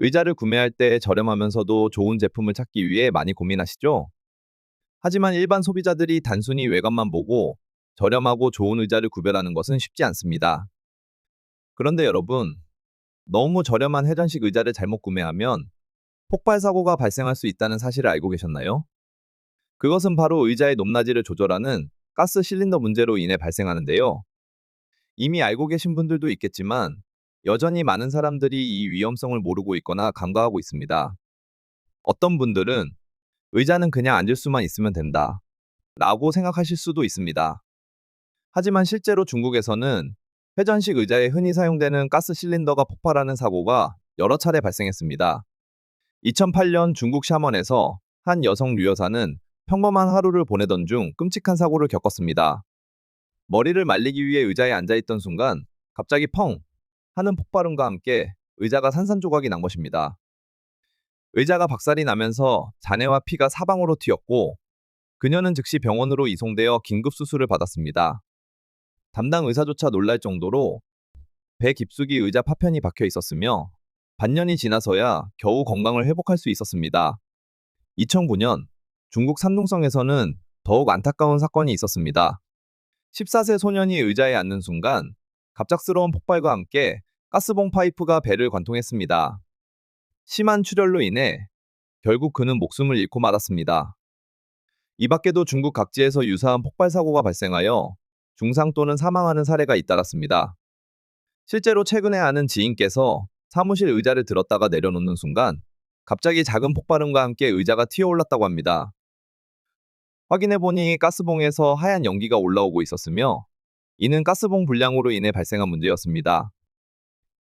의자를 구매할 때 저렴하면서도 좋은 제품을 찾기 위해 많이 고민하시죠? 하지만 일반 소비자들이 단순히 외관만 보고 저렴하고 좋은 의자를 구별하는 것은 쉽지 않습니다. 그런데 여러분, 너무 저렴한 회전식 의자를 잘못 구매하면 폭발 사고가 발생할 수 있다는 사실을 알고 계셨나요? 그것은 바로 의자의 높낮이를 조절하는 가스 실린더 문제로 인해 발생하는데요. 이미 알고 계신 분들도 있겠지만 여전히 많은 사람들이 이 위험성을 모르고 있거나 간과하고 있습니다. 어떤 분들은 의자는 그냥 앉을 수만 있으면 된다. 라고 생각하실 수도 있습니다. 하지만 실제로 중국에서는 회전식 의자에 흔히 사용되는 가스 실린더가 폭발하는 사고가 여러 차례 발생했습니다. 2008년 중국 샤먼에서 한 여성 유여사는 평범한 하루를 보내던 중 끔찍한 사고를 겪었습니다. 머리를 말리기 위해 의자에 앉아있던 순간 갑자기 펑 하는 폭발음과 함께 의자가 산산조각이 난 것입니다. 의자가 박살이 나면서 잔해와 피가 사방으로 튀었고 그녀는 즉시 병원으로 이송되어 긴급 수술을 받았습니다. 담당 의사조차 놀랄 정도로 배 깊숙이 의자 파편이 박혀 있었으며 반년이 지나서야 겨우 건강을 회복할 수 있었습니다. 2009년 중국 산둥성에서는 더욱 안타까운 사건이 있었습니다. 14세 소년이 의자에 앉는 순간 갑작스러운 폭발과 함께 가스봉 파이프가 배를 관통했습니다. 심한 출혈로 인해 결국 그는 목숨을 잃고 말았습니다. 이 밖에도 중국 각지에서 유사한 폭발 사고가 발생하여 중상 또는 사망하는 사례가 잇따랐습니다. 실제로 최근에 아는 지인께서 사무실 의자를 들었다가 내려놓는 순간 갑자기 작은 폭발음과 함께 의자가 튀어올랐다고 합니다. 확인해보니 가스봉에서 하얀 연기가 올라오고 있었으며 이는 가스봉 불량으로 인해 발생한 문제였습니다.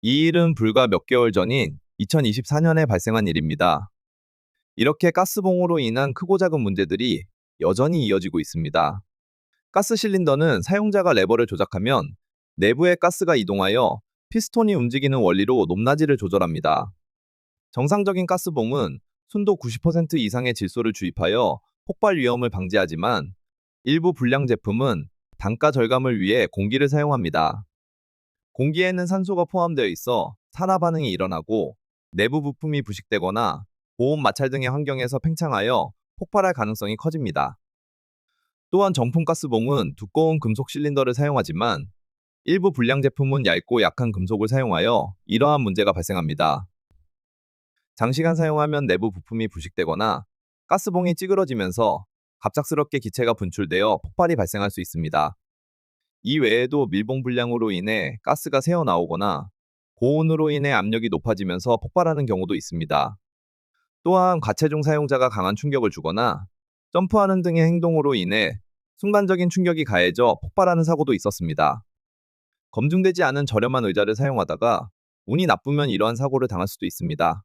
이 일은 불과 몇 개월 전인 2024년에 발생한 일입니다. 이렇게 가스봉으로 인한 크고 작은 문제들이 여전히 이어지고 있습니다. 가스 실린더는 사용자가 레버를 조작하면 내부의 가스가 이동하여 피스톤이 움직이는 원리로 높낮이를 조절합니다. 정상적인 가스봉은 순도 90% 이상의 질소를 주입하여 폭발 위험을 방지하지만 일부 불량 제품은 단가 절감을 위해 공기를 사용합니다. 공기에는 산소가 포함되어 있어 산화 반응이 일어나고 내부 부품이 부식되거나 고온 마찰 등의 환경에서 팽창하여 폭발할 가능성이 커집니다. 또한 정품 가스봉은 두꺼운 금속 실린더를 사용하지만 일부 불량 제품은 얇고 약한 금속을 사용하여 이러한 문제가 발생합니다. 장시간 사용하면 내부 부품이 부식되거나 가스봉이 찌그러지면서 갑작스럽게 기체가 분출되어 폭발이 발생할 수 있습니다. 이 외에도 밀봉 불량으로 인해 가스가 새어 나오거나 고온으로 인해 압력이 높아지면서 폭발하는 경우도 있습니다. 또한 과체중 사용자가 강한 충격을 주거나 점프하는 등의 행동으로 인해 순간적인 충격이 가해져 폭발하는 사고도 있었습니다. 검증되지 않은 저렴한 의자를 사용하다가 운이 나쁘면 이러한 사고를 당할 수도 있습니다.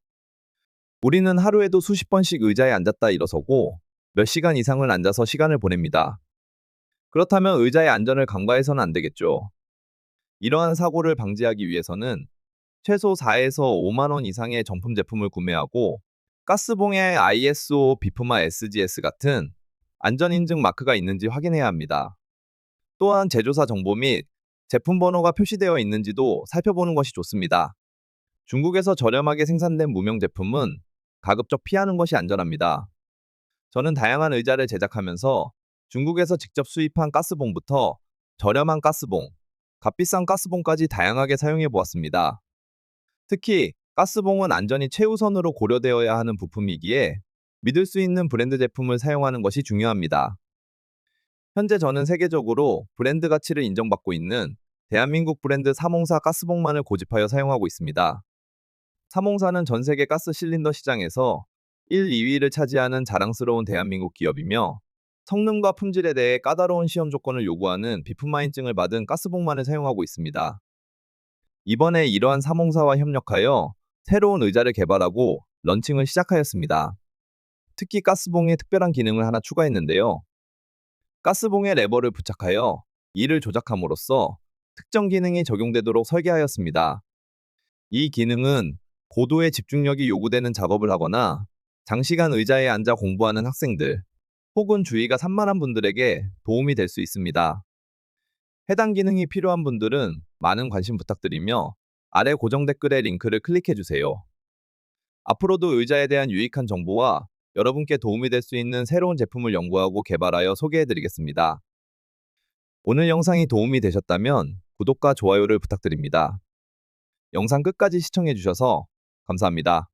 우리는 하루에도 수십 번씩 의자에 앉았다 일어서고 몇 시간 이상을 앉아서 시간을 보냅니다. 그렇다면 의자의 안전을 간과해서는 안 되겠죠. 이러한 사고를 방지하기 위해서는 최소 4에서 5만 원 이상의 정품 제품을 구매하고 가스봉에 ISO, 비프마 SGS 같은 안전인증 마크가 있는지 확인해야 합니다. 또한 제조사 정보 및 제품 번호가 표시되어 있는지도 살펴보는 것이 좋습니다. 중국에서 저렴하게 생산된 무명 제품은 가급적 피하는 것이 안전합니다. 저는 다양한 의자를 제작하면서 중국에서 직접 수입한 가스봉부터 저렴한 가스봉, 값비싼 가스봉까지 다양하게 사용해 보았습니다. 특히 가스봉은 안전이 최우선으로 고려되어야 하는 부품이기에 믿을 수 있는 브랜드 제품을 사용하는 것이 중요합니다. 현재 저는 세계적으로 브랜드 가치를 인정받고 있는 대한민국 브랜드 삼홍사 가스봉만을 고집하여 사용하고 있습니다. 삼홍사는 전 세계 가스 실린더 시장에서 1, 2위를 차지하는 자랑스러운 대한민국 기업이며 성능과 품질에 대해 까다로운 시험 조건을 요구하는 비프마 인증을 받은 가스봉만을 사용하고 있습니다. 이번에 이러한 삼홍사와 협력하여 새로운 의자를 개발하고 런칭을 시작하였습니다. 특히 가스봉에 특별한 기능을 하나 추가했는데요. 가스봉에 레버를 부착하여 이를 조작함으로써 특정 기능이 적용되도록 설계하였습니다. 이 기능은 고도의 집중력이 요구되는 작업을 하거나 장시간 의자에 앉아 공부하는 학생들 혹은 주의가 산만한 분들에게 도움이 될 수 있습니다. 해당 기능이 필요한 분들은 많은 관심 부탁드리며 아래 고정 댓글의 링크를 클릭해 주세요. 앞으로도 의자에 대한 유익한 정보와 여러분께 도움이 될 수 있는 새로운 제품을 연구하고 개발하여 소개해 드리겠습니다. 오늘 영상이 도움이 되셨다면 구독과 좋아요를 부탁드립니다. 영상 끝까지 시청해 주셔서 감사합니다.